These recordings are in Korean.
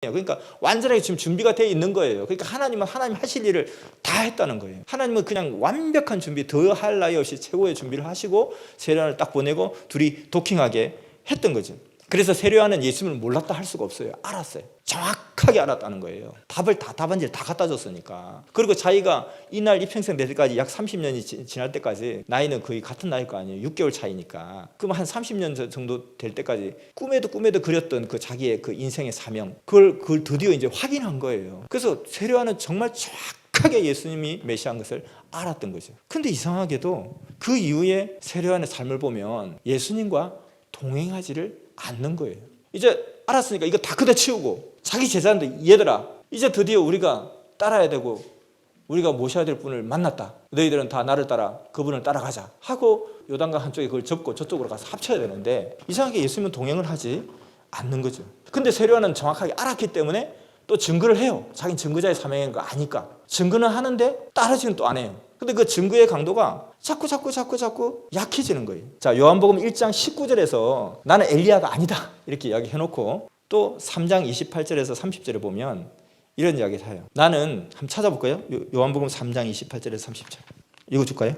그러니까 완전하게 지금 준비가 되어 있는 거예요. 그러니까 하나님은 하나님 하실 일을 다 했다는 거예요. 하나님은 그냥 완벽한 준비, 더할 나위 없이 최고의 준비를 하시고 세례요한을 딱 보내고 둘이 도킹하게 했던 거죠. 그래서 세례요한은 예수님을 몰랐다 할 수가 없어요. 알았어요. 정확 하게 알았다는 거예요. 답을 다 답안지를 다 갖다 줬으니까. 그리고 자기가 이날 입행생 될 때까지 약 30년이 지, 지날 때까지 나이는 거의 같은 나이일 거 아니에요. 6개월 차이니까. 그럼 한 30년 정도 될 때까지 꿈에도 꿈에도 그렸던 그 자기의 그 인생의 사명 그걸 그걸 드디어 이제 확인한 거예요. 그래서 세례요한은 정말 정확하게 예수님이 메시아인 것을 알았던 거죠. 근데 이상하게도 그 이후에 세례요한의 삶을 보면 예수님과 동행하지를 않는 거예요. 이제 알았으니까 이거 다 그대 치우고 자기 제자인데 얘들아 이제 드디어 우리가 따라야 되고 우리가 모셔야 될 분을 만났다. 너희들은 다 나를 따라 그분을 따라가자 하고 요단강 한쪽에 그걸 접고 저쪽으로 가서 합쳐야 되는데 이상하게 예수님은 동행을 하지 않는 거죠. 근데 세례요한은 정확하게 알았기 때문에 또 증거를 해요. 자기는 증거자의 사명인 거 아니까. 증거는 하는데 따르지는 또 안 해요. 근데 그 증거의 강도가 자꾸 자꾸 자꾸 자꾸 약해지는 거예요. 자, 요한복음 1장 19절에서 나는 엘리야가 아니다. 이렇게 이야기 해 놓고 또 3장 28절에서 30절에 보면 이런 이야기를 해요. 나는 한번 찾아볼까요? 요- 요한복음 3장 28절에서 30절. 읽어 줄까요?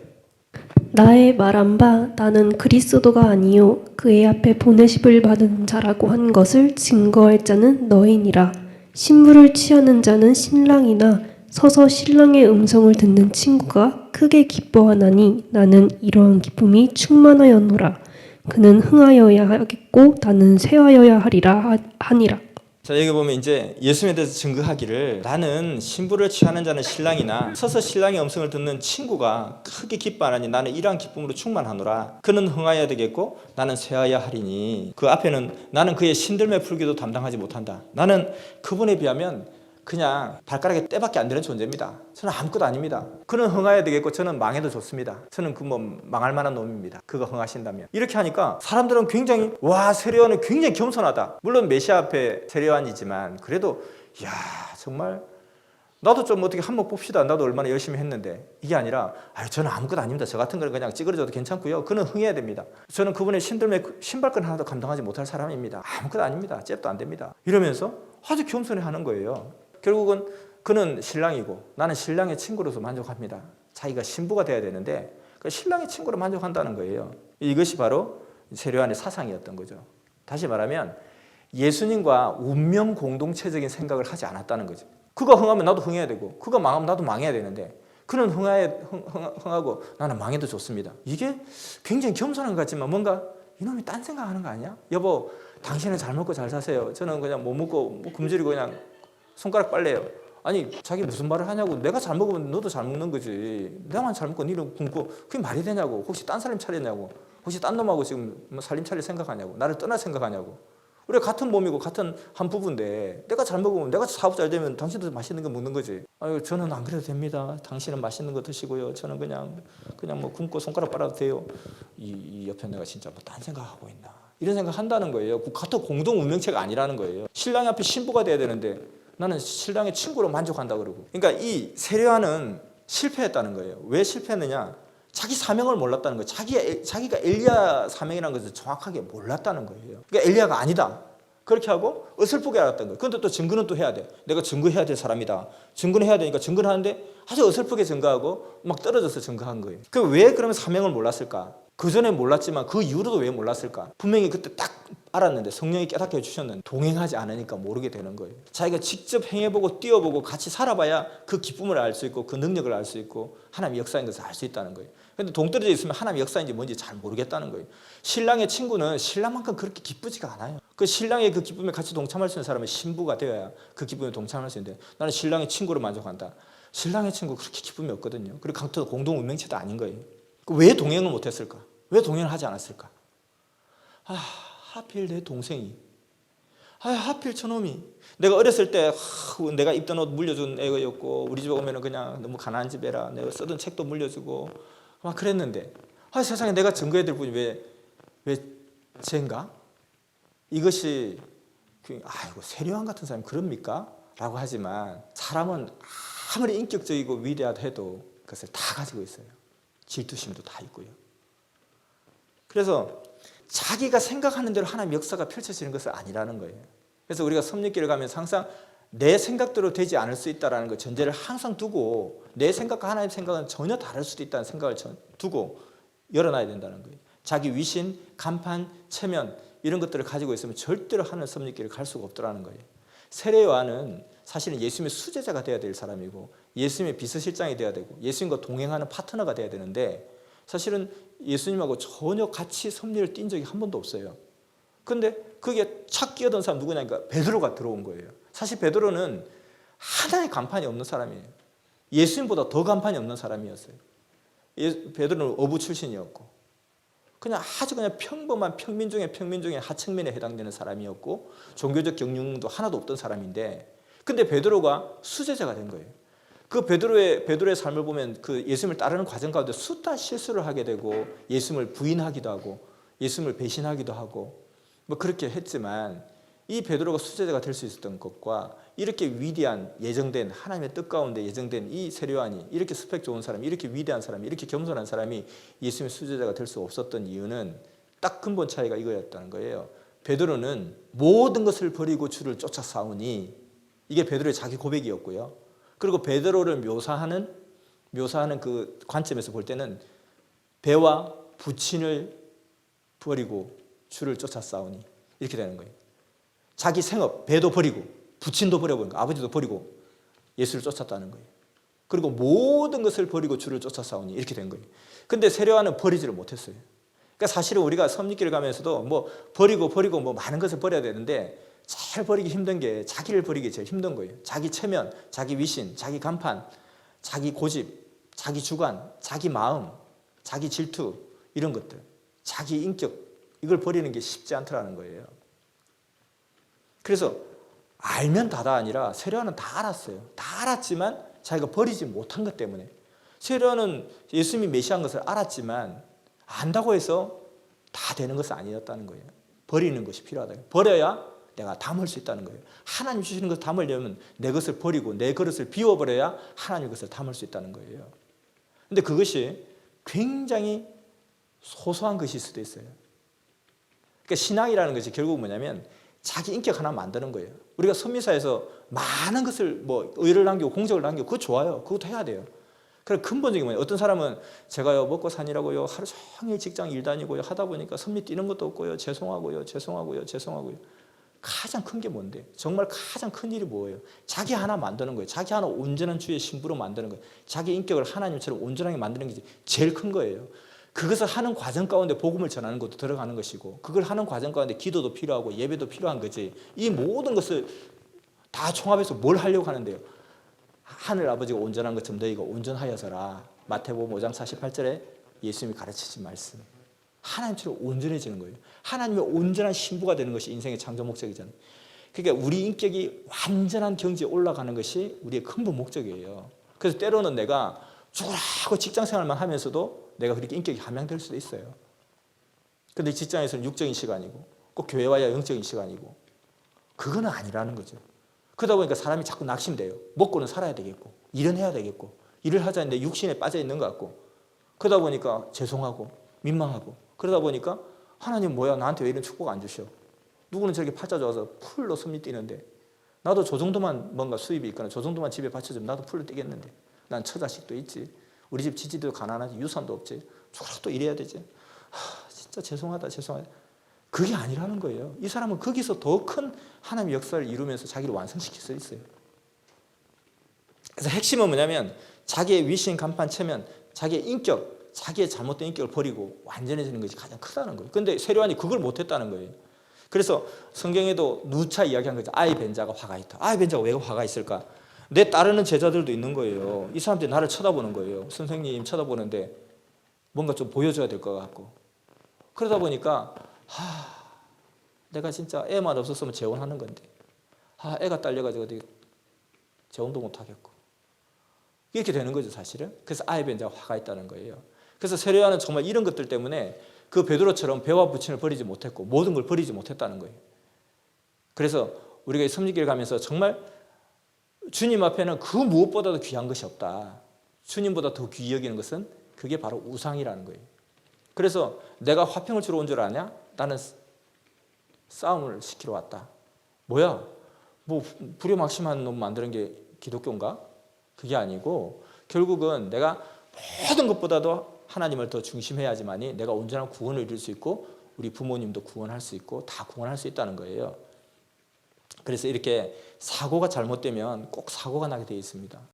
나의 말한 바 나는 그리스도가 아니요 그의 앞에 보내심을 받은 자라고 한 것을 증거할 자는 너희니라 신부를 취하는 자는 신랑이나 서서 신랑의 음성을 듣는 친구가 크게 기뻐하나니 나는 이러한 기쁨이 충만하였노라. 그는 흥하여야 하겠고 나는 쇠하여야 하리라 하- 하니라. 자 여기 보면 이제 예수님에 대해서 증거하기를 나는 신부를 취하는 자는 신랑이나 서서 신랑의 음성을 듣는 친구가 크게 기뻐하나니 나는 이러한 기쁨으로 충만하노라. 그는 흥하여야 되겠고 나는 쇠하여야 하리니. 그 앞에는 나는 그의 신들매 풀기도 담당하지 못한다. 나는 그분에 비하면 그냥 발가락에 때밖에 안 되는 존재입니다. 저는 아무것도 아닙니다. 그는 흥하여야 되겠고 저는 망해도 좋습니다. 저는 그 뭐 망할 만한 놈입니다. 그가 흥하신다면 이렇게 하니까 사람들은 굉장히 와 세례요한은 굉장히 겸손하다. 물론 메시아 앞에 세례요한이지만 그래도 야 정말 나도 좀 어떻게 한몫 봅시다. 나도 얼마나 열심히 했는데 이게 아니라 아 저는 아무것도 아닙니다. 저 같은 걸 그냥 찌그러져도 괜찮고요. 그는 흥해야 됩니다. 저는 그분의 신들매 신발끈 하나도 감당하지 못할 사람입니다. 아무것도 아닙니다. 잽도 안 됩니다. 이러면서 아주 겸손해 하는 거예요. 결국은 그는 신랑이고 나는 신랑의 친구로서 만족합니다. 자기가 신부가 돼야 되는데 그 신랑의 친구로 만족한다는 거예요. 이것이 바로 세례요한의 사상이었던 거죠. 다시 말하면 예수님과 운명 공동체적인 생각을 하지 않았다는 거죠. 그가 흥하면 나도 흥해야 되고 그가 망하면 나도 망해야 되는데 그는 흥하에 흥, 흥, 흥하고 나는 망해도 좋습니다. 이게 굉장히 겸손한 것 같지만 뭔가 이놈이 딴 생각하는 거 아니야? 여보 당신은 잘 먹고 잘 사세요. 저는 그냥 못 먹고 뭐 굶주리고 그냥 손가락 빨래요. 아니 자기 무슨 말을 하냐고. 내가 잘 먹으면 너도 잘 먹는 거지. 내만 잘 먹고 니는 굶고 그게 말이 되냐고. 혹시 딴 사람 차렸냐고. 혹시 딴 놈하고 지금 뭐 살림 차릴 생각하냐고. 나를 떠날 생각하냐고. 우리 같은 몸이고 같은 한 부부인데 내가 잘 먹으면 내가 사업 잘 되면 당신도 맛있는 거 먹는 거지. 아유 저는 안 그래도 됩니다. 당신은 맛있는 거 드시고요. 저는 그냥 그냥 뭐 굶고 손가락 빨아도 돼요. 이, 이 옆에 내가 진짜 뭐 딴 생각하고 있나. 이런 생각 한다는 거예요. 그 같은 공동 운명체가 아니라는 거예요. 신랑 앞에 신부가 돼야 되는데 나는 신랑의 친구로 만족한다 그러고. 그러니까 이 세례와는 실패했다는 거예요. 왜 실패했느냐? 자기 사명을 몰랐다는 거예요. 자기 자기가 엘리야 사명이라는 것을 정확하게 몰랐다는 거예요. 그러니까 엘리야가 아니다. 그렇게 하고 어설프게 알았던 거예요. 그런데 또 증거는 또 해야 돼. 내가 증거해야 될 사람이다. 증거는 해야 되니까 증거를 하는데 아주 어설프게 증거하고 막 떨어져서 증거한 거예요. 그 왜 그러면 사명을 몰랐을까? 그 전에 몰랐지만 그 이후로도 왜 몰랐을까? 분명히 그때 딱 알았는데 성령이 깨닫게 해주셨는데 동행하지 않으니까 모르게 되는 거예요. 자기가 직접 행해보고 뛰어보고 같이 살아봐야 그 기쁨을 알 수 있고 그 능력을 알 수 있고 하나님 역사인 것을 알 수 있다는 거예요. 근데 동떨어져 있으면 하나님 역사인지 뭔지 잘 모르겠다는 거예요. 신랑의 친구는 신랑만큼 그렇게 기쁘지가 않아요. 그 신랑의 그 기쁨에 같이 동참할 수 있는 사람은 신부가 되어야 그 기쁨에 동참할 수 있는데 나는 신랑의 친구로 만족한다. 신랑의 친구 그렇게 기쁨이 없거든요. 그리고 강도 공동 운명체도 아닌 거예요. 그왜 동행을 못했을까? 왜 동행을 하지 않았을까? 아, 하필 내 동생이. 아, 하필 저놈이. 내가 어렸을 때 하, 내가 입던 옷 물려준 애였고 우리 집에 오면은 그냥 너무 가난한 집에라 내가 쓰던 책도 물려주고 막 그랬는데 아, 세상에 내가 증거해야 될 분이 왜왜 쟤인가? 이것이 그, 아이고 세례왕 같은 사람이 그럽니까? 라고 하지만 사람은 아무리 인격적이고 위대하다 해도 그것을 다 가지고 있어요. 질투심도 다 있고요. 그래서 자기가 생각하는 대로 하나님 역사가 펼쳐지는 것은 아니라는 거예요. 그래서 우리가 섭리길을 가면서 항상 내 생각대로 되지 않을 수 있다라는 그 전제를 항상 두고 내 생각과 하나님의 생각은 전혀 다를 수도 있다는 생각을 전- 두고 열어놔야 된다는 거예요. 자기 위신, 간판, 체면 이런 것들을 가지고 있으면 절대로 하늘 섭리길을 갈 수가 없더라는 거예요. 세례요한은 사실은 예수님의 수제자가 돼야 될 사람이고 예수님의 비서실장이 돼야 되고 예수님과 동행하는 파트너가 돼야 되는데 사실은 예수님하고 전혀 같이 섭리를 띈 적이 한 번도 없어요. 근데 그게 착 끼어든 사람 누구냐니까 베드로가 들어온 거예요. 사실 베드로는 하나의 간판이 없는 사람이에요. 예수님보다 더 간판이 없는 사람이었어요. 예, 베드로는 어부 출신이었고 그냥 아주 그냥 평범한 평민 중에 평민 중에 하층민에 해당되는 사람이었고 종교적 경륜도 하나도 없던 사람인데 근데 베드로가 수제자가 된 거예요. 그 베드로의 베드로의 삶을 보면 그 예수님을 따르는 과정 가운데 숱한 실수를 하게 되고 예수님을 부인하기도 하고 예수님을 배신하기도 하고 뭐 그렇게 했지만 이 베드로가 수제자가 될 수 있었던 것과 이렇게 위대한 예정된 하나님의 뜻 가운데 예정된 이 세례요한이 이렇게 스펙 좋은 사람이 이렇게 위대한 사람이 이렇게 겸손한 사람이 예수님의 수제자가 될 수 없었던 이유는 딱 근본 차이가 이거였다는 거예요. 베드로는 모든 것을 버리고 주를 쫓아 싸우니 이게 베드로의 자기 고백이었고요. 그리고 베드로를 묘사하는 묘사하는 그 관점에서 볼 때는 배와 부친을 버리고 주를 쫓아 싸우니 이렇게 되는 거예요. 자기 생업, 배도 버리고 부친도 버려버린 거예요. 아버지도 버리고 예수를 쫓았다는 거예요. 그리고 모든 것을 버리고 주를 쫓아 싸우니 이렇게 된 거예요. 근데 세례와는 버리지를 못했어요. 그러니까 사실은 우리가 섭리길을 가면서도 뭐 버리고 버리고 뭐 많은 것을 버려야 되는데 제일 버리기 힘든 게 자기를 버리기 제일 힘든 거예요. 자기 체면, 자기 위신, 자기 간판, 자기 고집, 자기 주관, 자기 마음, 자기 질투 이런 것들, 자기 인격 이걸 버리는 게 쉽지 않더라는 거예요. 그래서 알면 다다 아니라 세례와는 다 알았어요. 다 알았지만 자기가 버리지 못한 것 때문에 세례와는 예수님이 메시아인 것을 알았지만 안다고 해서 다 되는 것은 아니었다는 거예요. 버리는 것이 필요하다. 버려야 내가 담을 수 있다는 거예요. 하나님 주시는 것을 담으려면 내 것을 버리고 내 그릇을 비워버려야 하나님 것을 담을 수 있다는 거예요. 근데 그것이 굉장히 소소한 것일 수도 있어요. 그러니까 신앙이라는 것이 결국 뭐냐면 자기 인격 하나 만드는 거예요. 우리가 선미사에서 많은 것을 뭐 의를 남기고 공적을 남기고 그거 좋아요. 그것도 해야 돼요. 그래 근본적인 뭐냐 어떤 사람은 제가요 먹고 사니라고요 하루 종일 직장 일 다니고요 하다 보니까 선미 뛰는 것도 없고요 죄송하고요 죄송하고요 죄송하고요 가장 큰 게 뭔데? 정말 가장 큰 일이 뭐예요? 자기 하나 만드는 거예요. 자기 하나 온전한 주의 신부로 만드는 거예요. 자기 인격을 하나님처럼 온전하게 만드는 게 제일 큰 거예요. 그것을 하는 과정 가운데 복음을 전하는 것도 들어가는 것이고 그걸 하는 과정 가운데 기도도 필요하고 예배도 필요한 거지. 이 모든 것을 다 총합해서 뭘 하려고 하는데요? 하늘 아버지가 온전한 것처럼 너희가 온전하여서라. 마태복음 5장 48절에 예수님이 가르치신 말씀 하나님처럼 온전해지는 거예요. 하나님의 온전한 신부가 되는 것이 인생의 창조 목적이잖아요. 그러니까 우리 인격이 완전한 경지에 올라가는 것이 우리의 근본 목적이에요. 그래서 때로는 내가 죽으라고 직장 생활만 하면서도 내가 그렇게 인격이 함양될 수도 있어요. 근데 직장에서는 육적인 시간이고 꼭 교회 와야 영적인 시간이고 그거는 아니라는 거죠. 그러다 보니까 사람이 자꾸 낙심돼요. 먹고는 살아야 되겠고, 일은 해야 되겠고, 일을 하자는데 육신에 빠져 있는 것 같고, 그러다 보니까 죄송하고, 민망하고, 그러다 보니까 하나님 뭐야, 나한테 왜 이런 축복 안 주셔? 누구는 저렇게 팔자 좋아서 풀로 숨이 뛰는데, 나도 저 정도만 뭔가 수입이 있거나 저 정도만 집에 받쳐주면 나도 풀로 뛰겠는데, 난 처자식도 있지, 우리 집 지지도 가난하지, 유산도 없지, 또 일해야 되지. 하, 진짜 죄송하다, 죄송하다. 그게 아니라는 거예요. 이 사람은 거기서 더 큰 하나님의 역사를 이루면서 자기를 완성시킬 수 있어요. 그래서 핵심은 뭐냐면 자기의 위신, 간판, 체면, 자기의 인격, 자기의 잘못된 인격을 버리고 완전해지는 것이 가장 크다는 거예요. 근데 세례관이 그걸 못했다는 거예요. 그래서 성경에도 누차 이야기한 거죠. 아이 벤자가 화가 있다. 아이 벤자가 왜 화가 있을까? 내 따르는 제자들도 있는 거예요. 이 사람들이 나를 쳐다보는 거예요. 선생님 쳐다보는데 뭔가 좀 보여줘야 될 것 같고. 그러다 보니까 하, 내가 진짜 애만 없었으면 재혼하는 건데, 아, 애가 딸려가지고 재혼도 못 하겠고. 이렇게 되는 거죠, 사실은. 그래서 이제 화가 있다는 거예요. 그래서 세례와는 정말 이런 것들 때문에 그 베드로처럼 배와 부친을 버리지 못했고 모든 걸 버리지 못했다는 거예요. 그래서 우리가 이 섬기길 가면서 정말 주님 앞에는 그 무엇보다도 귀한 것이 없다. 주님보다 더 귀히 여기는 것은 그게 바로 우상이라는 거예요. 그래서 내가 화평을 주러 온 줄 아냐? 나는 싸움을 시키러 왔다. 뭐야? 뭐 불효막심한 놈 만드는 게 기독교인가? 그게 아니고 결국은 내가 모든 것보다도 하나님을 더 중심해야지만이 내가 온전한 구원을 이룰 수 있고 우리 부모님도 구원할 수 있고 다 구원할 수 있다는 거예요. 그래서 이렇게 사고가 잘못되면 꼭 사고가 나게 되어 있습니다.